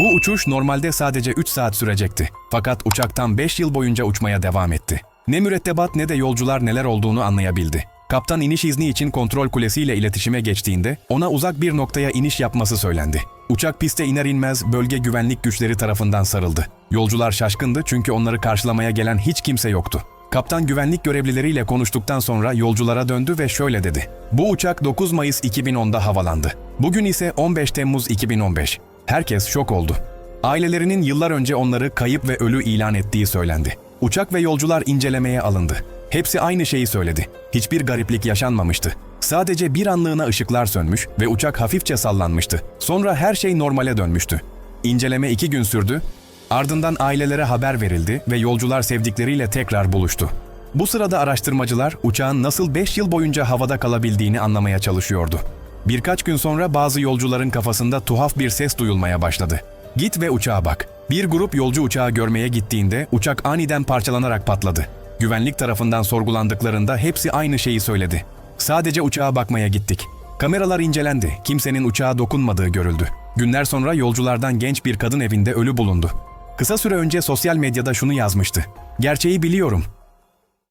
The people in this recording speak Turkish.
Bu uçuş normalde sadece 3 saat sürecekti. Fakat uçaktan 5 yıl boyunca uçmaya devam etti. Ne mürettebat ne de yolcular neler olduğunu anlayabildi. Kaptan iniş izni için kontrol kulesiyle iletişime geçtiğinde ona uzak bir noktaya iniş yapması söylendi. Uçak piste iner inmez bölge güvenlik güçleri tarafından sarıldı. Yolcular şaşkındı çünkü onları karşılamaya gelen hiç kimse yoktu. Kaptan güvenlik görevlileriyle konuştuktan sonra yolculara döndü ve şöyle dedi. Bu uçak 9 Mayıs 2010'da havalandı. Bugün ise 15 Temmuz 2015. Herkes şok oldu. Ailelerinin yıllar önce onları kayıp ve ölü ilan ettiği söylendi. Uçak ve yolcular incelemeye alındı. Hepsi aynı şeyi söyledi. Hiçbir gariplik yaşanmamıştı. Sadece bir anlığına ışıklar sönmüş ve uçak hafifçe sallanmıştı. Sonra her şey normale dönmüştü. İnceleme iki gün sürdü. Ardından ailelere haber verildi ve yolcular sevdikleriyle tekrar buluştu. Bu sırada araştırmacılar uçağın nasıl 5 yıl boyunca havada kalabildiğini anlamaya çalışıyordu. Birkaç gün sonra bazı yolcuların kafasında tuhaf bir ses duyulmaya başladı. Git ve uçağa bak. Bir grup yolcu uçağı görmeye gittiğinde uçak aniden parçalanarak patladı. Güvenlik tarafından sorgulandıklarında hepsi aynı şeyi söyledi. Sadece uçağa bakmaya gittik. Kameralar incelendi. Kimsenin uçağa dokunmadığı görüldü. Günler sonra yolculardan genç bir kadın evinde ölü bulundu. Kısa süre önce sosyal medyada şunu yazmıştı. Gerçeği biliyorum.